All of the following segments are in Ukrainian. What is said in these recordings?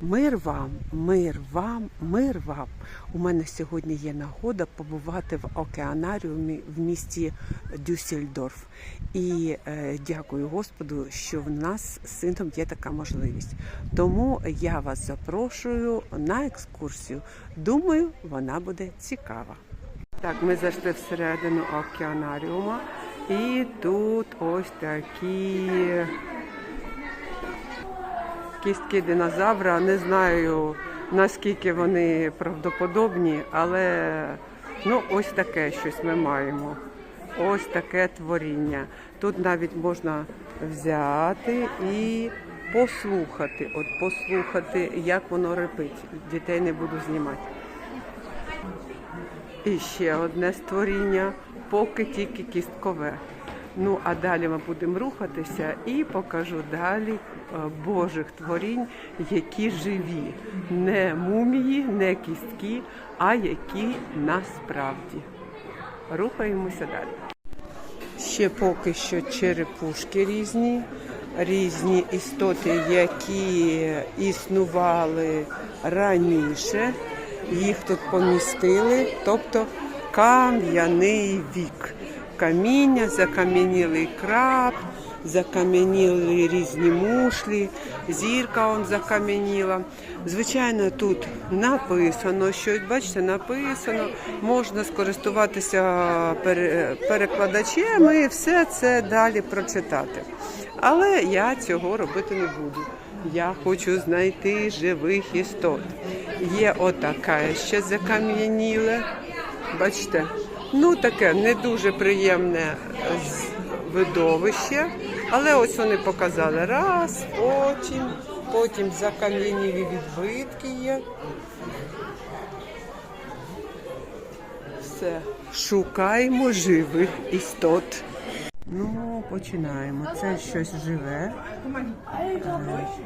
Мир вам, мир вам, мир вам. У мене сьогодні є нагода побувати в океанаріумі в місті Дюссельдорф. І е, дякую Господу, що в нас з сином є така можливість. Тому я вас запрошую на екскурсію. Думаю, вона буде цікава. Так, ми зайшли всередину океанаріума, і тут ось такі кістки динозавра. Не знаю наскільки вони правдоподобні, але ну ось таке щось ми маємо. Ось таке творіння. Тут навіть можна взяти і послухати. От послухати, як воно репить. Дітей не буду знімати. І ще одне створіння, поки тільки кісткове. Ну а далі ми будемо рухатися і покажу далі е, Божих творінь, які живі, не мумії, не кістки, а які насправді. Рухаємося далі. Ще поки що черепушки різні, різні істоти, які існували раніше. Їх тут помістили, тобто кам'яний вік. Каміння, закам'янілий краб, закам'яніли різні мушлі, зірка он закам'яніла. Звичайно, тут написано, що бачите, написано, можна скористуватися перекладачем і все це далі прочитати. Але я цього робити не буду. Я хочу знайти живих істот. Є отака ще закам'яніле. Бачите, ну таке не дуже приємне видовище. Але ось вони показали раз, потім, потім закам'янілі відбитки є. Все. Шукаємо живих істот. Ну, починаємо. Це щось живе. Е,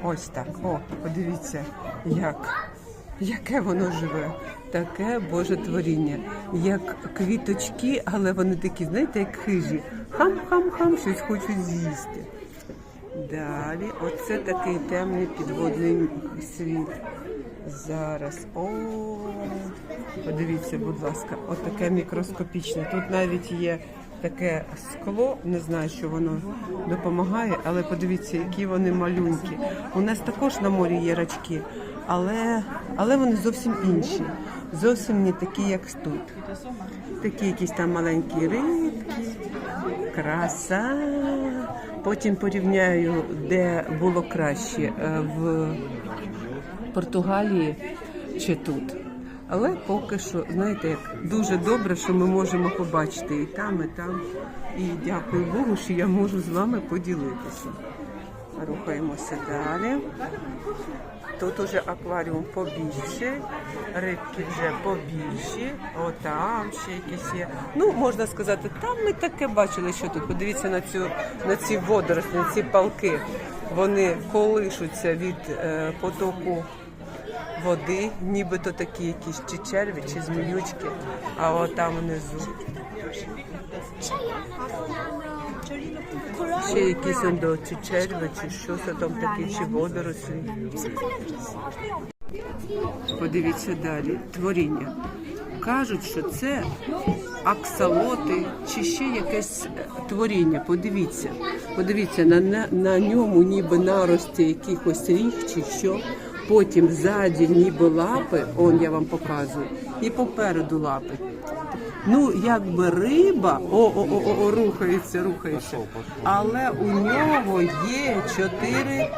Ось так. О, подивіться, як. Яке воно живе, таке Боже творіння, як квіточки, але вони такі, знаєте, як хижі. Хам-хам-хам, щось хочуть з'їсти. Далі, оце такий темний підводний світ. Зараз. О, подивіться, будь ласка, отаке мікроскопічне. Тут навіть є таке скло, не знаю, що воно допомагає, але подивіться, які вони малюнки. У нас також на морі є рачки, але, але вони зовсім інші. Зовсім не такі, як тут. Такі якісь там маленькі рибки, краса. Потім порівняю, де було краще е, в Португалії чи тут. Але поки що, знаєте, як дуже добре, що ми можемо побачити і там, і там. І дякую Богу, що я можу з вами поділитися. Рухаємося далі. Тут уже акваріум побільше, рибки вже побільші, отам ще якісь є. Ну, можна сказати, там ми таке бачили, що тут. Подивіться на цю на ці водорослі, на ці палки. Вони колишуться від е, потоку води, нібито такі якісь чи черві, чи зміючки, а отам внизу. Ще якісь он до чи черви, чи що це там таке, чи водорослі. Подивіться далі. Творіння. Кажуть, що це аксалоти чи ще якесь е, творіння. Подивіться. Подивіться, на, на, на ньому ніби нарості якихось ріг чи що. Потім ззаді ніби лапи, он я вам показую, і попереду лапи. Ну, якби риба, о, о, о, о, рухається, рухається. Але у нього є чотири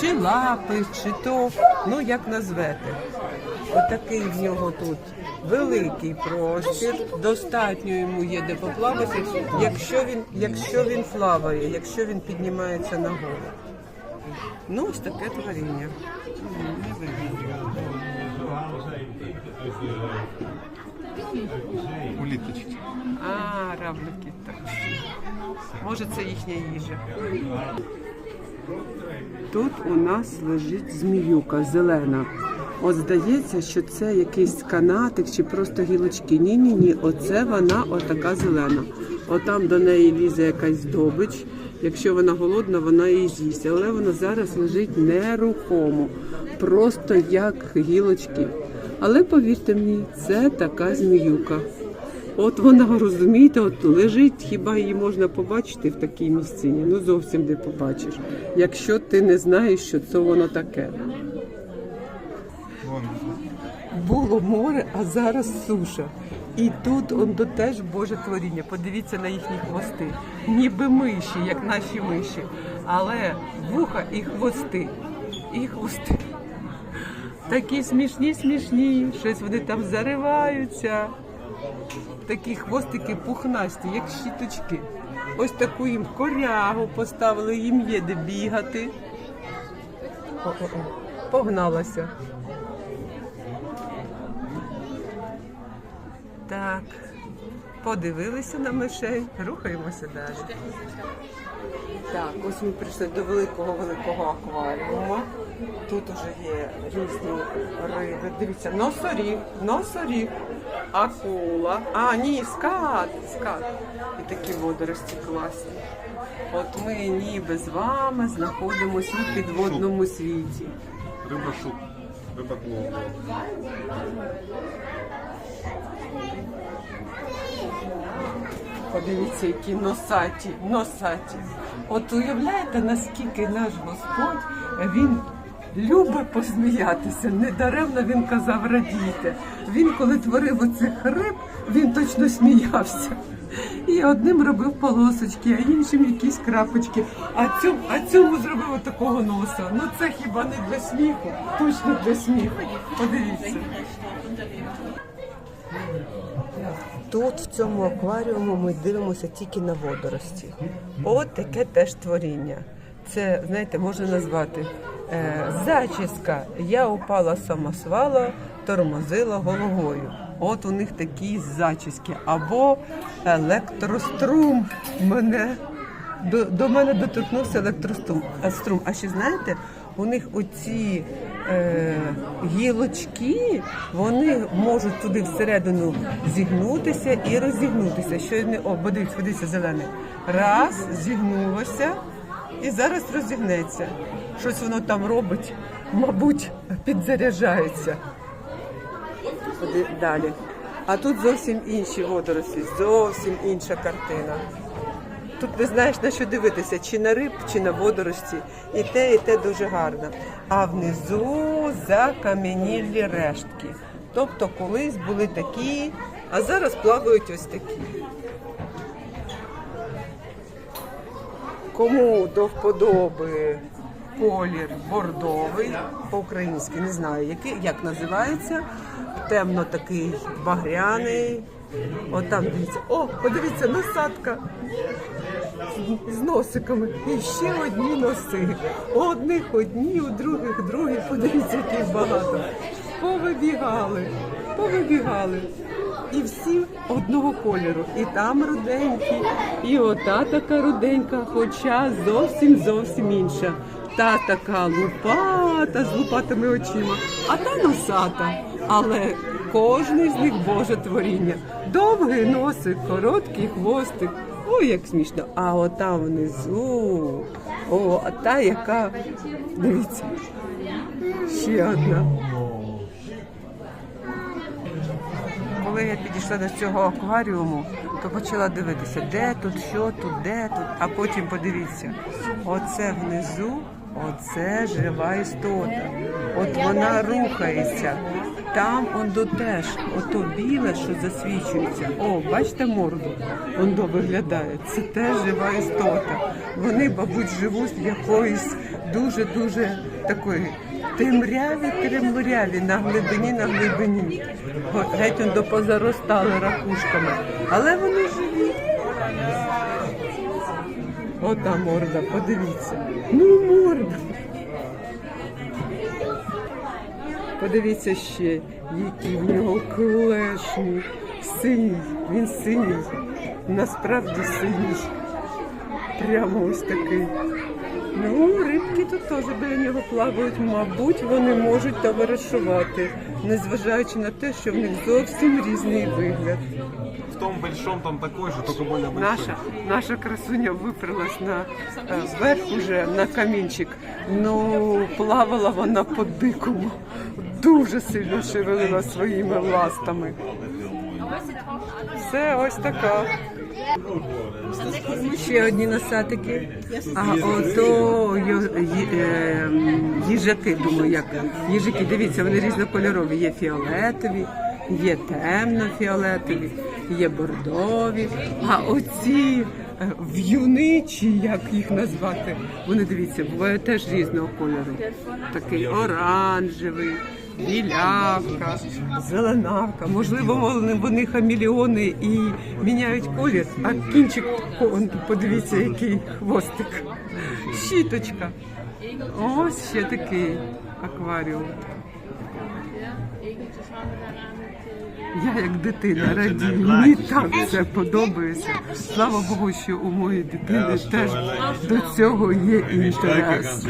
чи лапи, чи то, ну як назвете. Отакий в нього тут великий простір, достатньо йому є де поплавати, якщо він, якщо він плаває, якщо він піднімається нагору. Ну, ось таке творіння. Уліточки. А, равлики так. Може, це їхня їжа. Тут у нас лежить зміюка зелена. От здається, що це якийсь канатик чи просто гілочки. Ні, ні, ні. Оце вона отака зелена. Отам до неї лізе якась здобич. Якщо вона голодна, вона її з'їсть. Але вона зараз лежить нерухомо, просто як гілочки. Але повірте мені, це така зміюка. От вона, розумієте, от лежить, хіба її можна побачити в такій місцині? Ну зовсім не побачиш. Якщо ти не знаєш, що це воно таке. Було море, а зараз суша. І тут он до теж Боже творіння. Подивіться на їхні хвости. Ніби миші, як наші миші. Але вуха і хвости. І хвости. Такі смішні, смішні. Щось вони там зариваються. Такі хвостики пухнасті, як щіточки. Ось таку їм корягу поставили, їм є де бігати. О-о-о. Погналася. Так, подивилися на мишей, рухаємося далі. Так, ось ми прийшли до великого великого акваріуму. Тут уже є різні риби. Дивіться, носоріг, носоріг, акула. А, ні, скат, скат. І такі водорості класні. От ми ніби з вами знаходимося у підводному світі. Риба шук. Риба клоун. Подивіться, які носаті, носаті. От уявляєте, наскільки наш Господь він любить посміятися. Недаремно він казав радійте. Він, коли творив оцих риб, він точно сміявся. І одним робив полосочки, а іншим якісь крапочки. А цьому, а цьому зробив такого носа. Ну це хіба не для сміху? Точно для сміху. Подивіться. Тут, в цьому акваріуму, ми дивимося тільки на водорості. От таке теж творіння. Це, знаєте, можна назвати е, зачіска. Я упала самосвала, тормозила головою. От у них такі зачіски. Або електрострум мене до, до мене доторкнувся електрострум. А, струм. а ще знаєте, у них оці е, гілочки, вони можуть туди всередину зігнутися і розігнутися. Що не о, подивіться, подивіться, зелене. Раз, зігнулося і зараз розігнеться. Щось воно там робить, мабуть, підзаряджається. Далі. А тут зовсім інші водорослі, зовсім інша картина. Тут не знаєш на що дивитися, чи на риб, чи на водорості. І те, і те дуже гарно. А внизу закам'янілі рештки. Тобто колись були такі, а зараз плавають ось такі. Кому до вподоби колір бордовий, по-українськи не знаю, який, як називається. Темно такий багряний. От там дивіться. О, подивіться, насадка з носиками. І ще одні носи. Одних одні, у других другі. Подивіться, яких багато. Повибігали, повибігали. І всі одного кольору. І там руденькі, і ота така руденька, хоча зовсім зовсім інша. Та така лупата з лупатими очима, а та носата. Але кожний з них Боже творіння. Довгий носик, короткий хвостик. Ой, як смішно. А ота внизу. О, а та яка. Дивіться. Ще одна. Коли я підійшла до цього акваріуму, то почала дивитися, де тут, що тут, де тут. А потім подивіться, оце внизу, оце жива істота. От вона рухається. Там ондо теж, ото біле, що засвічується. О, бачите морду? Ондо виглядає. Це теж жива істота. Вони, мабуть, живуть в якоїсь дуже-дуже такої темряві, темряві, на глибині, на глибині. Геть ондо позаростали ракушками. Але вони живі. Ота морда, подивіться. Ну, морда. Подивіться ще, який в нього клешні. Синій, він синій. Насправді синій. Прямо ось такий. Ну, рибки тут теж біля нього плавають, мабуть, вони можуть товаришувати, незважаючи на те, що в них зовсім різний вигляд. В том большом там такой же, только более большой. Наша, наша красуня виперлась на е, вверх уже на камінчик. Ну, плавала вона по дикому. Дуже сильно шевелила своїми ластами. Все ось така. Ще одні носатики. А ото ю- ї- е, їжаки, думаю, як їжаки. Дивіться, вони різнокольорові. Є фіолетові, є темно-фіолетові, є бордові. А оці е, в'юни, чи як їх назвати, вони дивіться, бувають теж різного кольору. Такий оранжевий. Білявка, зеленавка, можливо, вони, вони хаміліони і міняють колір, а кінчик, он, подивіться, який хвостик. Щіточка. Ось ще такий акваріум. Я як дитина радію, мені так це подобається. Слава Богу, що у моєї дитини теж до цього є інтерес.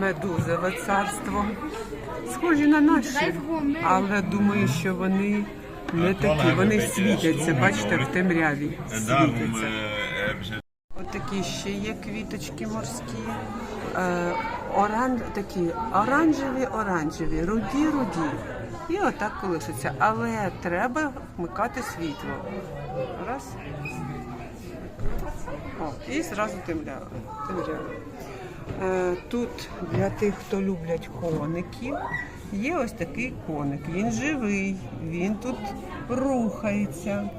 Медузове царство. Схожі на наші, але думаю, що вони не такі. Вони світяться, бачите, в темряві En світяться. eh, hebben ze От такі ще є квіточки морські. Е, оран, такі оранжеві, оранжеві, руді, руді. І отак колишиться. Але треба вмикати світло. Раз. О, і зразу темрява. темрява. Е, тут для тих, хто люблять коників, є ось такий коник. Він живий, він тут рухається.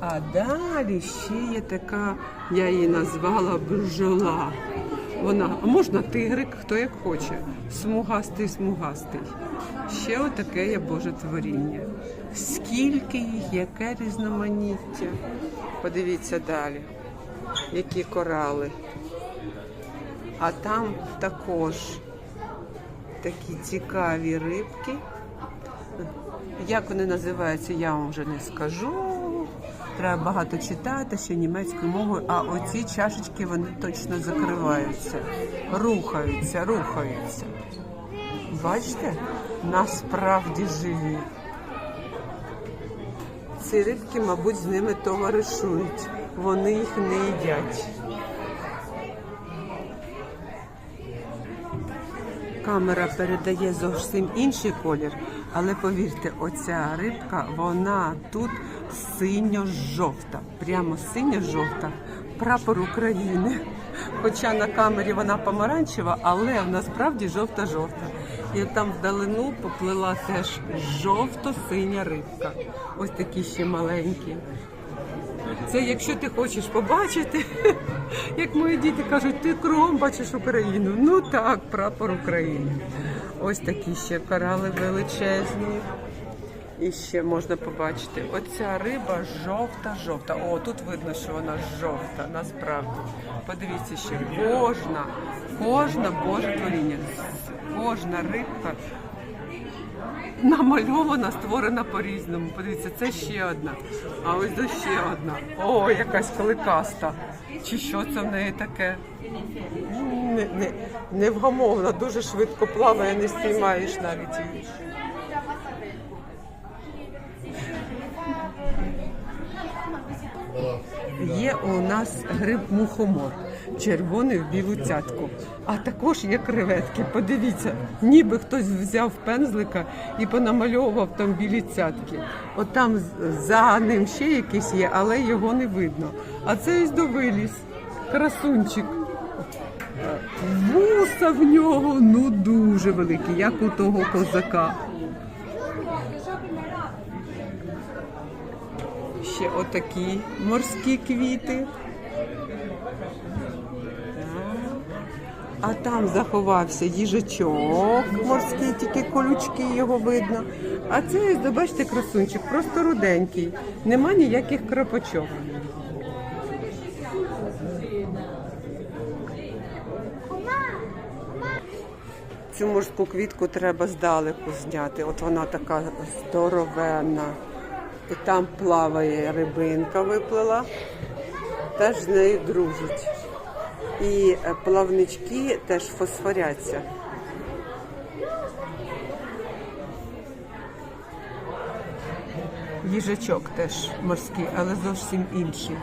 А далі ще є така, я її назвала бджола. Вона, а можна тигрик, хто як хоче. Смугастий, смугастий. Ще отаке є Боже творіння. Скільки їх, яке різноманіття. Подивіться далі, які корали. А там також такі цікаві рибки. Як вони називаються, я вам вже не скажу. Треба багато читати ще німецькою мовою, а оці чашечки вони точно закриваються, рухаються, рухаються. Бачите? Насправді живі. Ці рибки, мабуть, з ними товаришують. Вони їх не їдять. Камера передає зовсім інший колір, але повірте, оця рибка, вона тут синьо-жовта, прямо синьо-жовта, прапор України. Хоча на камері вона помаранчева, але насправді жовта-жовта. І там вдалину поплила теж жовто-синя рибка. Ось такі ще маленькі. Це якщо ти хочеш побачити, як мої діти кажуть, ти кром бачиш Україну. Ну так, прапор України. Ось такі ще корали величезні. І ще можна побачити. Оця риба жовта-жовта. О, тут видно, що вона жовта, насправді. Подивіться ще, кожна, кожна Боже творіння, кожна рибка намальована, створена по-різному. Подивіться, це ще одна. А ось до ще одна. О, якась кликаста. Чи що це в неї таке? Не, не, невгамовна, дуже швидко плаває, не спіймаєш навіть її. Є у нас гриб мухомор, червоний в білу цятку. А також є креветки. Подивіться, ніби хтось взяв пензлика і понамальовував там білі цятки. От там за ним ще якийсь є, але його не видно. А це ось довиліз. Красунчик. Вуса в нього ну дуже великі, як у того козака. Ще отакі морські квіти. А там заховався їжачок морський, тільки колючки його видно. А це, бачите, красунчик, просто руденький. Нема ніяких крапочок. Цю морську квітку треба здалеку зняти. От вона така здоровенна. І там плаває рибинка виплила, теж з нею дружить. І е, плавнички теж фосфоряться. Їжачок теж морський, але зовсім інший.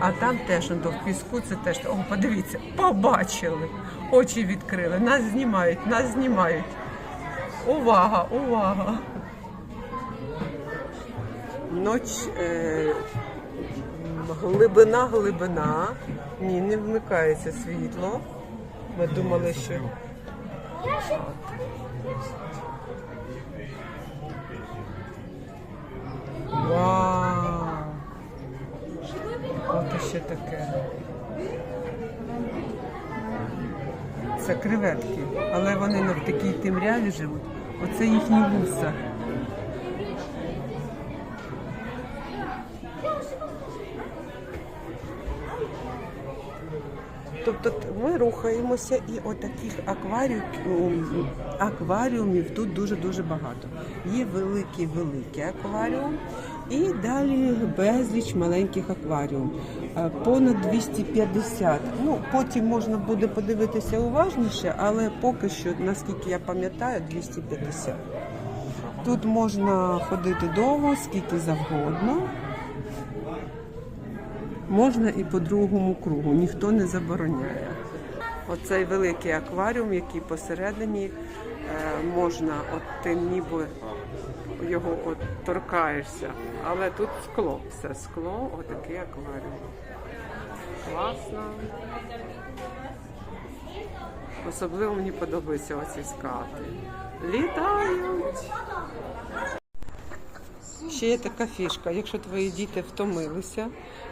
А там теж то в піску це теж. О, подивіться, побачили. Очі відкрили. Нас знімають, нас знімають. Увага, увага. Ноч е, глибина, глибина. Ні, не вмикається світло. Ми думали, що. Вау! От ще таке. Це креветки, але вони не в такій темряві живуть. Оце їхні вуса. Тобто т- ми рухаємося і отаких акваріумів, акваріумів тут дуже-дуже багато. Є великий великий акваріум і далі безліч маленьких акваріумів. Е, Понад 250. Ну, потім можна буде подивитися уважніше, але поки що, наскільки я пам'ятаю, 250. Тут можна ходити довго, скільки завгодно. Можна і по другому кругу, ніхто не забороняє. Оцей великий акваріум, який посередині, е, можна от ти ніби його от торкаєшся, але тут скло, все скло, отакий акваріум. Класно. Особливо мені подобаються оці скати. Літають. Ще є така фішка. Якщо твої діти втомилися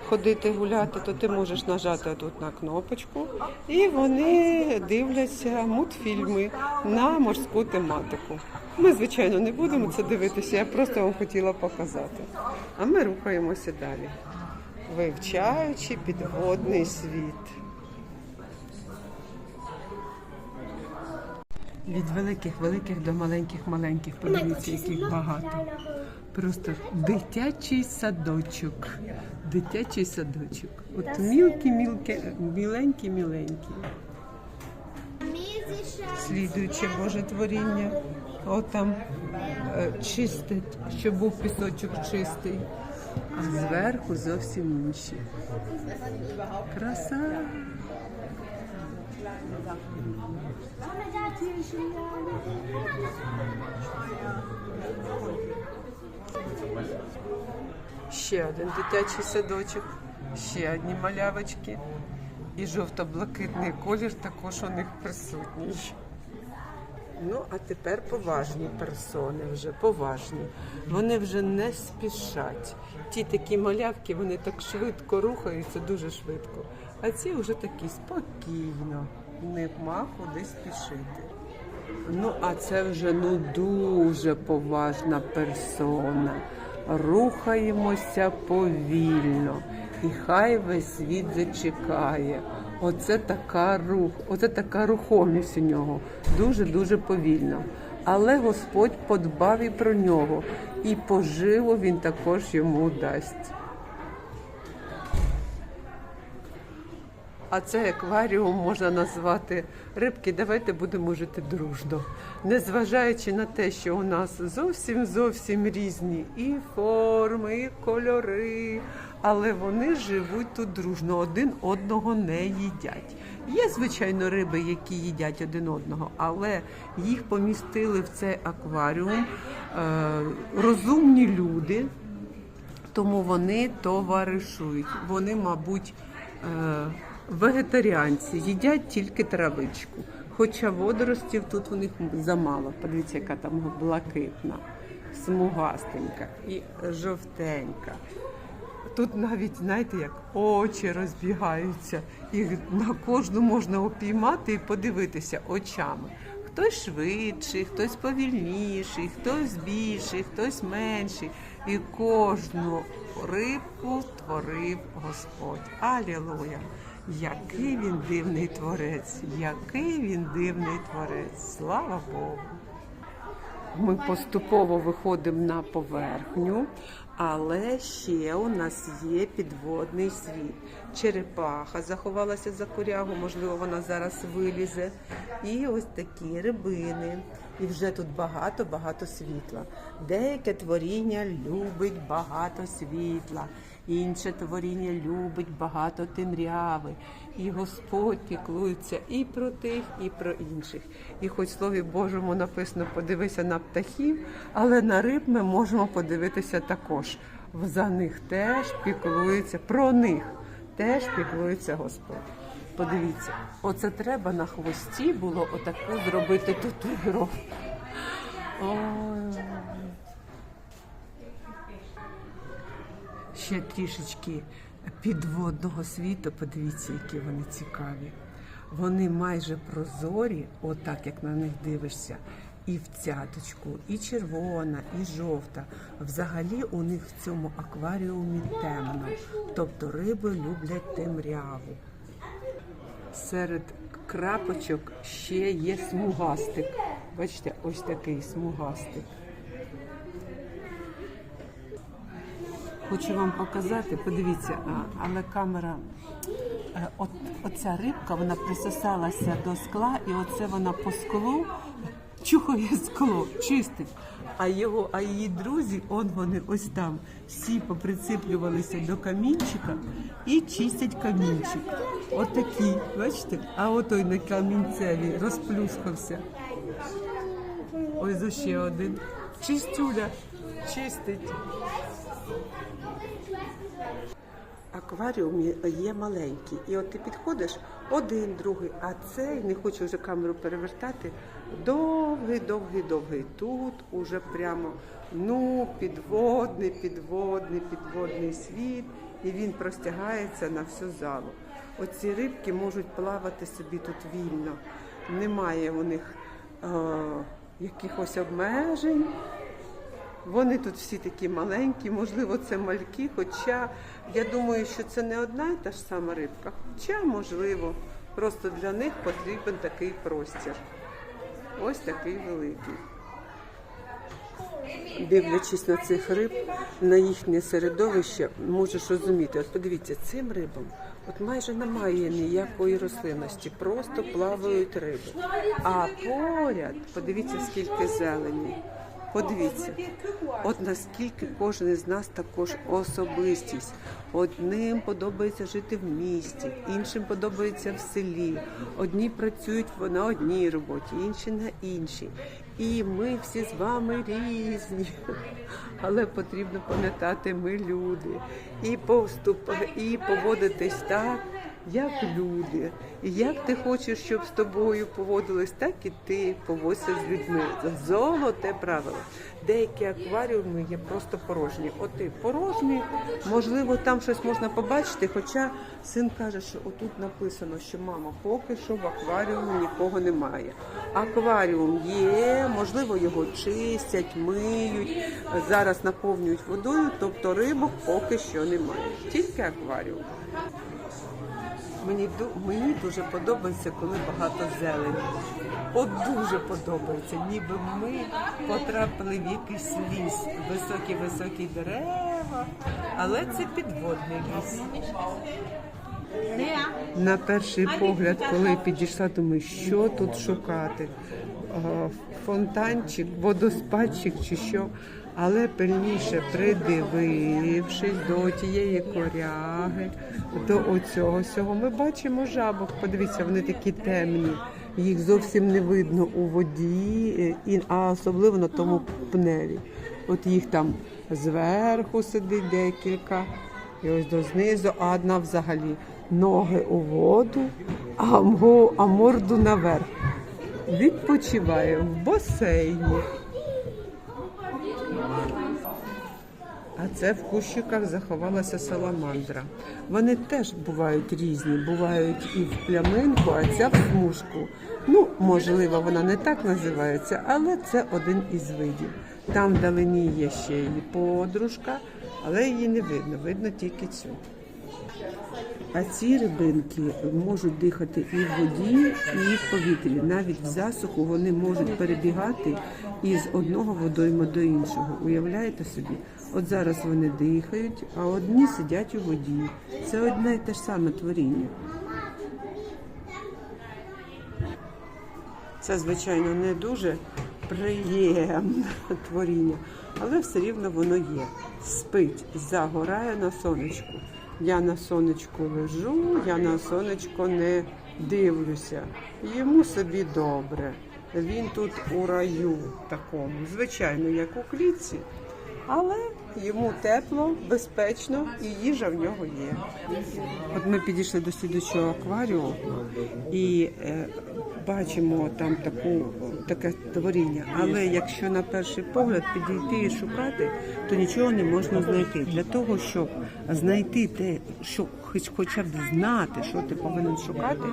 ходити гуляти, то ти можеш нажати тут на кнопочку, і вони дивляться мультфільми на морську тематику. Ми, звичайно, не будемо це дивитися, я просто вам хотіла показати. А ми рухаємося далі, вивчаючи підводний світ. Від великих великих до маленьких маленьких. Подивіться, яких багато. Просто дитячий садочок. Дитячий садочок. От мілкі, мілкі, міленькі, міленькі. Слідуюче Боже творіння. От там е, щоб був пісочок чистий. А зверху зовсім інші. Краса. Ще один дитячий садочок, ще одні малявочки. І жовто-блакитний колір також у них присутній. Ну, а тепер поважні персони вже поважні. Вони вже не спішать. Ті такі малявки, вони так швидко рухаються, дуже швидко. А ці вже такі спокійно, нема куди спішити. Ну, а це вже ну дуже поважна персона. Рухаємося повільно, і хай весь світ зачекає. Оце така рух, оце така рухомість у нього. Дуже дуже повільно. Але Господь подбав і про нього, і поживу він також йому дасть. А цей акваріум можна назвати рибки. Давайте будемо жити дружно, незважаючи на те, що у нас зовсім зовсім різні і форми, і кольори, але вони живуть тут дружно, один одного не їдять. Є, звичайно, риби, які їдять один одного, але їх помістили в цей акваріум е, розумні люди. Тому вони товаришують. Вони, мабуть, е, вегетаріанці, їдять тільки травичку. Хоча водоростів тут у них замало. Подивіться, яка там блакитна, смугастенька і жовтенька. Тут навіть, знаєте, як очі розбігаються, і на кожну можна опіймати і подивитися очами. Хтось швидший, хтось повільніший, хтось більший, хтось менший. І кожну рибку творив Господь. Алілуя! Який він дивний творець, який він дивний творець. Слава Богу! Ми поступово виходимо на поверхню, але ще у нас є підводний світ. Черепаха заховалася за корягу, можливо, вона зараз вилізе. І ось такі рибини. І вже тут багато-багато світла. Деяке творіння любить багато світла, інше творіння любить багато темряви. І Господь піклується і про тих, і про інших. І хоч в Слові Божому написано подивися на птахів, але на риб ми можемо подивитися також. За них теж піклується, про них теж піклується Господь. Подивіться, оце треба на хвості було отаку зробити татуїровку. Ой. Ще трішечки підводного світу. Подивіться, які вони цікаві. Вони майже прозорі, отак як на них дивишся. І в цяточку, і червона, і жовта. Взагалі у них в цьому акваріумі темно. Тобто риби люблять темряву. Серед крапочок ще є смугастик. Бачите, ось такий смугастик. Хочу вам показати, подивіться, але камера, е, от, оця рибка, вона присосалася до скла, і оце вона по склу чухає скло, чистить. А його, а її друзі, он вони ось там, всі поприцеплювалися до камінчика і чистять камінчик. Отакі, бачите? А отой на камінцеві розплюскався. Ось ще один. Чистюля, чистить. Акваріум є- маленький. І от ти підходиш один, другий, а цей, не хочу вже камеру перевертати, довгий, довгий, довгий. Тут уже прямо ну, підводний, підводний, підводний світ, і він простягається на всю залу. Оці рибки можуть плавати собі тут вільно. Немає у них е, якихось обмежень. Вони тут всі такі маленькі, можливо, це мальки, хоча я думаю, що це не одна і та ж сама рибка. Хоча, можливо, просто для них потрібен такий простір. Ось такий великий. Дивлячись на цих риб, на їхнє середовище, можеш розуміти. От подивіться, цим рибам от майже немає ніякої рослинності, просто плавають риби. А поряд, подивіться, скільки зелені. Подивіться, от наскільки кожен із нас також особистість. Одним подобається жити в місті, іншим подобається в селі. Одні працюють на одній роботі, інші на іншій. І ми всі з вами різні. Але потрібно пам'ятати, ми люди. І поступ, і поводитись так, як люди. І як ти хочеш, щоб з тобою поводились, так і ти поводься з людьми. Золоте правило. Деякі акваріуми є просто порожні. От ти порожній, можливо, там щось можна побачити. Хоча син каже, що отут написано, що мама, поки що в акваріумі нікого немає. Акваріум є, можливо, його чистять, миють, зараз наповнюють водою, тобто рибок поки що немає. Тільки акваріум. Мені мені дуже подобається, коли багато зелені. От дуже подобається, ніби ми потрапили в якийсь ліс, високі високі дерева, але це підводний ліс. На перший погляд, коли підійшла, думаю, що тут шукати? Фонтанчик, водоспадчик чи що. Але пильніше придивившись до тієї коряги, до оцього всього, ми бачимо жабок. Подивіться, вони такі темні. Їх зовсім не видно у воді, е, а особливо на тому пневі. От їх там зверху сидить декілька, і ось до знизу, а одна взагалі ноги у воду, а, мо- а морду наверх. Відпочиває в басейні. А це в кущиках заховалася саламандра. Вони теж бувають різні, бувають і в пляминку, а ця в смужку. Ну, можливо, вона не так називається, але це один із видів. Там вдалині є ще її подружка, але її не видно, видно тільки цю. А ці рибинки можуть дихати і в воді, і в повітрі. Навіть в засуху вони можуть перебігати із одного водойма до іншого. Уявляєте собі? От зараз вони дихають, а одні сидять у воді. Це одне і те ж саме творіння. Це, звичайно, не дуже приємне творіння, але все рівно воно є. Спить, загорає на сонечку. Я на сонечку лежу, я на сонечко не дивлюся. Йому собі добре. Він тут у раю такому, звичайно, як у клітці, але йому тепло, безпечно і їжа в нього є. От ми підійшли до слідучого акваріуму і е, бачимо там таку, таке творіння. Але якщо на перший погляд підійти і шукати, то нічого не можна знайти. Для того, щоб знайти те, що хоч хоча б знати, що ти повинен шукати,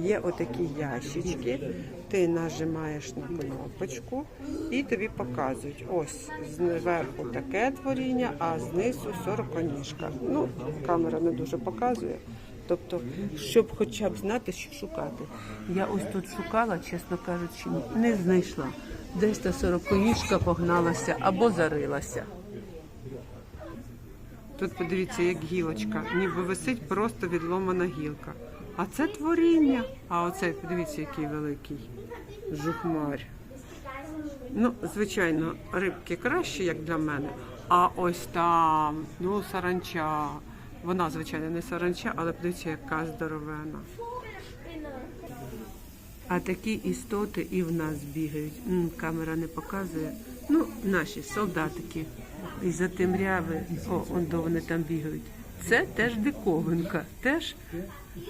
є отакі ящички. Ти нажимаєш на кнопочку і тобі показують. Ось зверху таке творіння, а знизу сороконіжка. Ну, камера не дуже показує. Тобто, щоб хоча б знати, що шукати. Я ось тут шукала, чесно кажучи, не знайшла. Десь та сороконіжка погналася або зарилася. Тут подивіться, як гілочка, ніби висить просто відломана гілка. А це творіння. А оцей, подивіться, який великий жухмарь. Ну, звичайно, рибки краще, як для мене. А ось там, ну, саранча. Вона, звичайно, не саранча, але подивіться, яка здоровена. А такі істоти і в нас бігають. Камера не показує. Ну, наші солдатики. І за тим ряви, о, он до вони там бігають. Це теж диковинка. Теж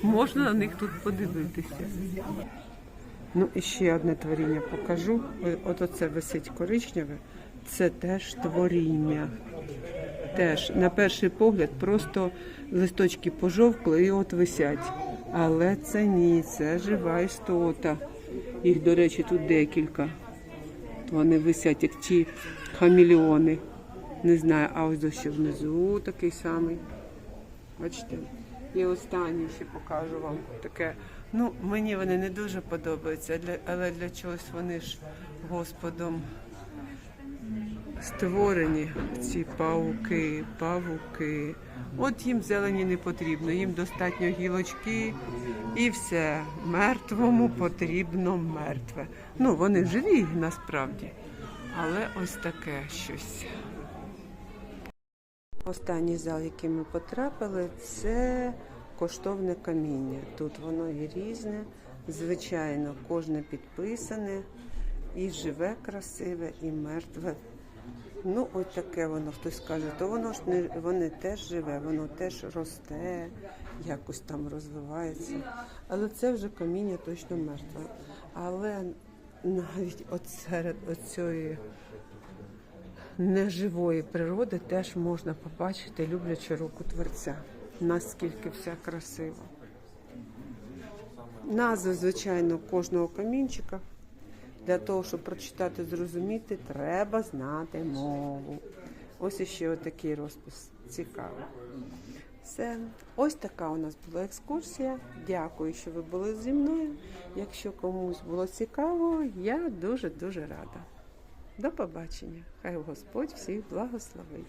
можна на них тут подивитися. Ну і ще одне творіння покажу. О- От оце висить коричневе. Це теж творіння. Теж на перший погляд просто листочки пожовкли і от висять. Але це ні, це жива істота. Їх, до речі, тут декілька. Вони висять, як ті хаміліони. Не знаю, а ось ще внизу такий самий. Бачите? І останній ще покажу вам таке. Ну, мені вони не дуже подобаються, але для чогось вони ж Господом створені ці пауки, павуки. От їм зелені не потрібно, їм достатньо гілочки і все. Мертвому потрібно мертве. Ну, вони живі насправді, але ось таке щось. Останній зал, який ми потрапили, це коштовне каміння. Тут воно є різне, звичайно, кожне підписане, і живе красиве, і мертве. Ну, ось таке воно хтось каже, то воно ж не воно теж живе, воно теж росте, якось там розвивається. Але це вже каміння точно мертве. Але навіть от серед оцієї неживої природи теж можна побачити люблячу руку творця. Наскільки все красиво. Назви, звичайно, кожного камінчика. Для того, щоб прочитати, зрозуміти, треба знати мову. Ось іще отакий розпис. Цікавий. Все. Ось така у нас була екскурсія. Дякую, що ви були зі мною. Якщо комусь було цікаво, я дуже-дуже рада. До побачення. Хай Господь всіх благословить.